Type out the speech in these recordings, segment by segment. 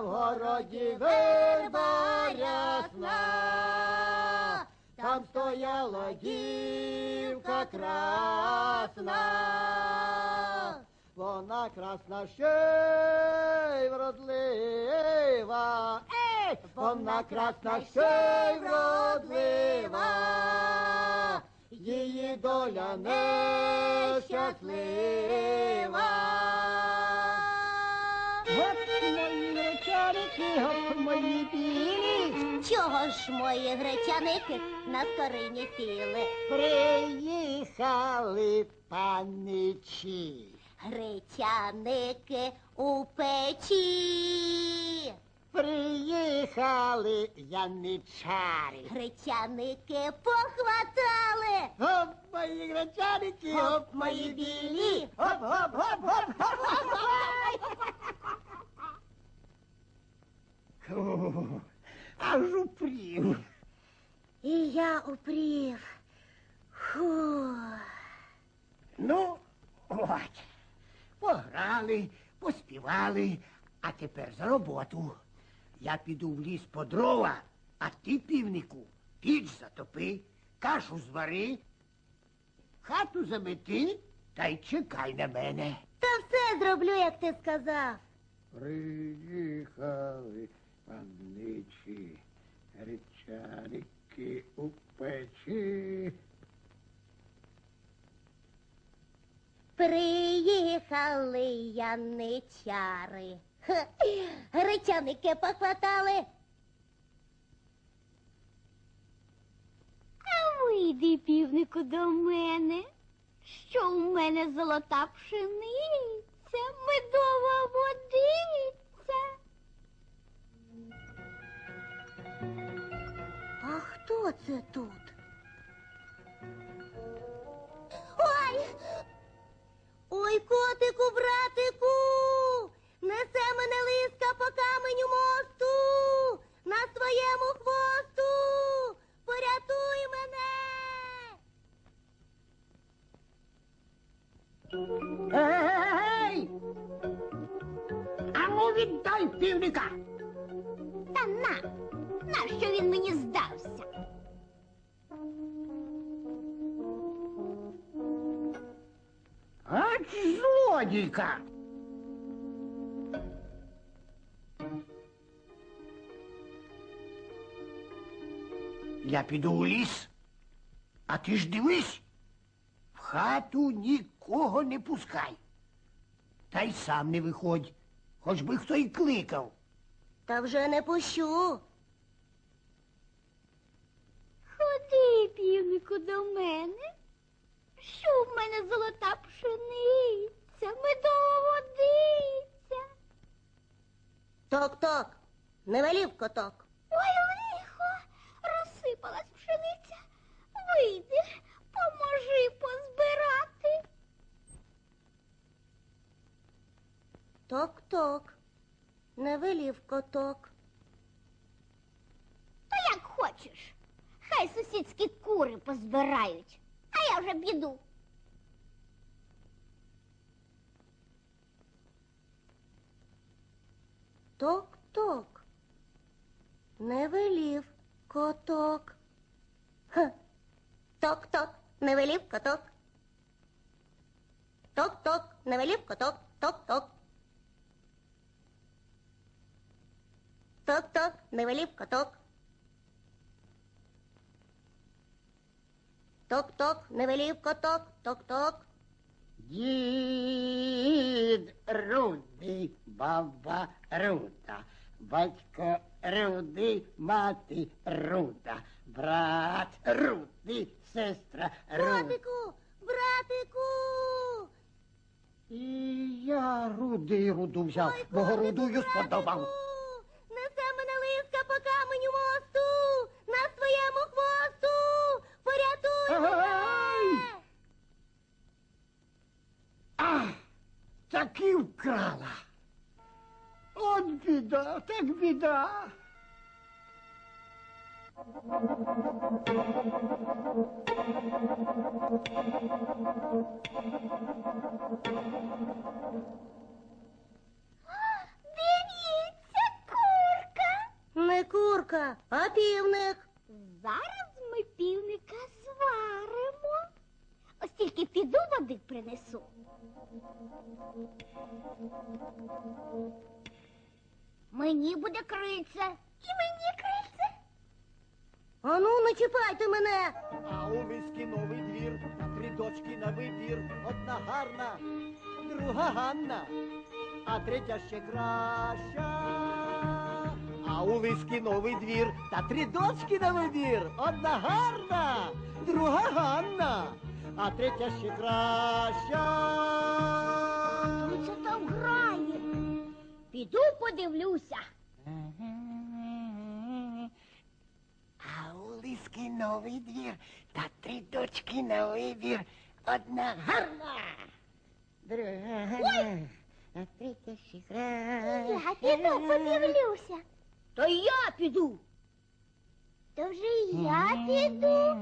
ей, на рясна. Там стояла дівка красна. Вона красна ще й вродлива. Вона красна ще й вродлива. Її доля нещаслива. От мої речаники, от мої білі, Чого ж мої гречаники на скорині сіли? приїхали паничі. Гречаники у печі. Приїхали яничари. Гречаники похватали. Оп, мої гречаники, оп, мої білі. Оп, оп, оп, оп, оп. Аж упрів. І я упрів. Фу. Ну, от. Пограли, поспівали, а тепер за роботу. Я піду в ліс по дрова, а ти, півнику, піч затопи, кашу звари, хату замети та й чекай на мене. Та все зроблю, як ти сказав. Приїхали панничі, печі. Приїхали яничари. Гречаники похватали. А вийди, півнику, до мене, що у мене золота пшениця, медова водиця. А хто це тут? Ой, котику, братику! Несе мене лиска по каменю мосту на своєму хвосту. Порятуй мене! Ей! Ану віддай півника! Та на, нащо він мені здався? Злодійка! Я піду у ліс, а ти ж дивись, в хату нікого не пускай. Та й сам не виходь, хоч би хто й кликав. Та вже не пущу. Ходи, півнику, до мене, що в мене золота пшениця, медова водиця. Ток-ток, не велів коток. Ой, лихо, розсипалась пшениця. Вийди, поможи позбирати. Ток-ток, не велів коток. То як хочеш. Хай сусідські кури позбирають, а я вже піду. Ток-ток, не велів коток. Ха. Ток-ток, не велів коток. Ток-ток, не велів коток. Ток-ток. Ток-ток, не велів коток. Ток-ток, не велів коток. Ток-ток. Дід Рудий, баба Руда, батько Рудий, мати Руда, брат Рудий, сестра Руда. Братику, братику. І я Рудий Руду взяв, Ой, бо котику, Рудую сподобав. Несе мене лиска по каменю мосту, на своєму хвосту, порятуй мене. А, таки вкрала. От біда, так біда. Дивіться, курка. Не курка, а півник. Зараз ми півника зваримо. Ось тільки піду води принесу. Мені буде крильце. І мені крильце. Ану, не чіпайте мене. А у миски новий двір, три дочки на вибір, одна гарна, друга Ганна, а третя ще краща. А у лиски новий двір, та три дочки на вибір, одна гарна, друга Ганна, а третя ще краща. Хто це там? Піду подивлюся. А у лиски новий двір, та три дочки на вибір, одна гарна. Друга гарна, а третя ще Я піду подивлюся. То я піду. То вже й я піду.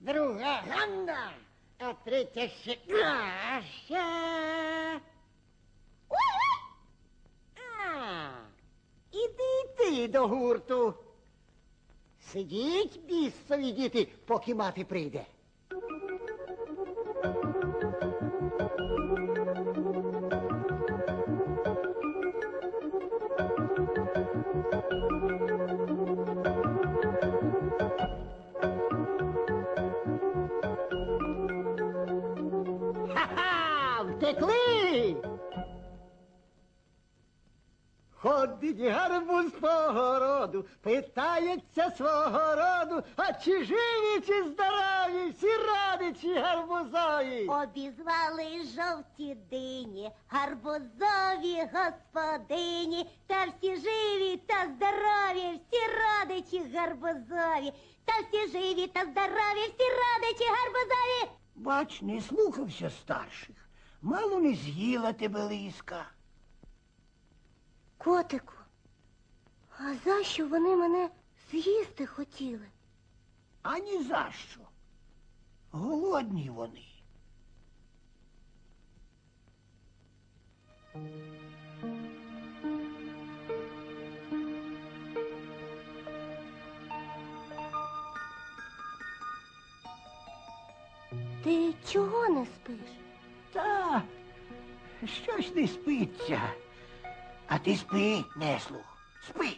Друга Ганна, а третя ще краща. Ой-ой! Іди ти до гурту. Сидіть, бісові діти, поки мати прийде. Ходить гарбуз по городу, питається свого роду, а чи живі, чи здорові, всі родичі гарбузові. Обізвали жовті дині, гарбузові господині, та всі живі та здорові, всі родичі гарбузові, та всі живі та здорові, всі родичі гарбузові. Бач, не слухався старших. Мало не з'їла тебе лиска. Котику, а за що вони мене з'їсти хотіли? Ані за що. Голодні вони. Ти чого не спиш? Та щось не спиться. А ти спи, неслух. Спи.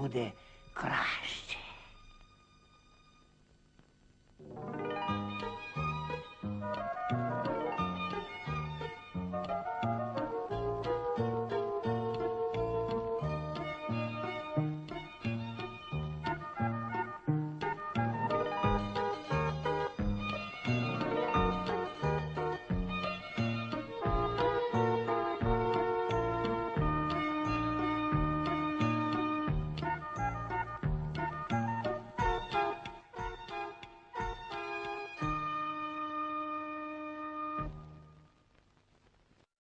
ので暮らし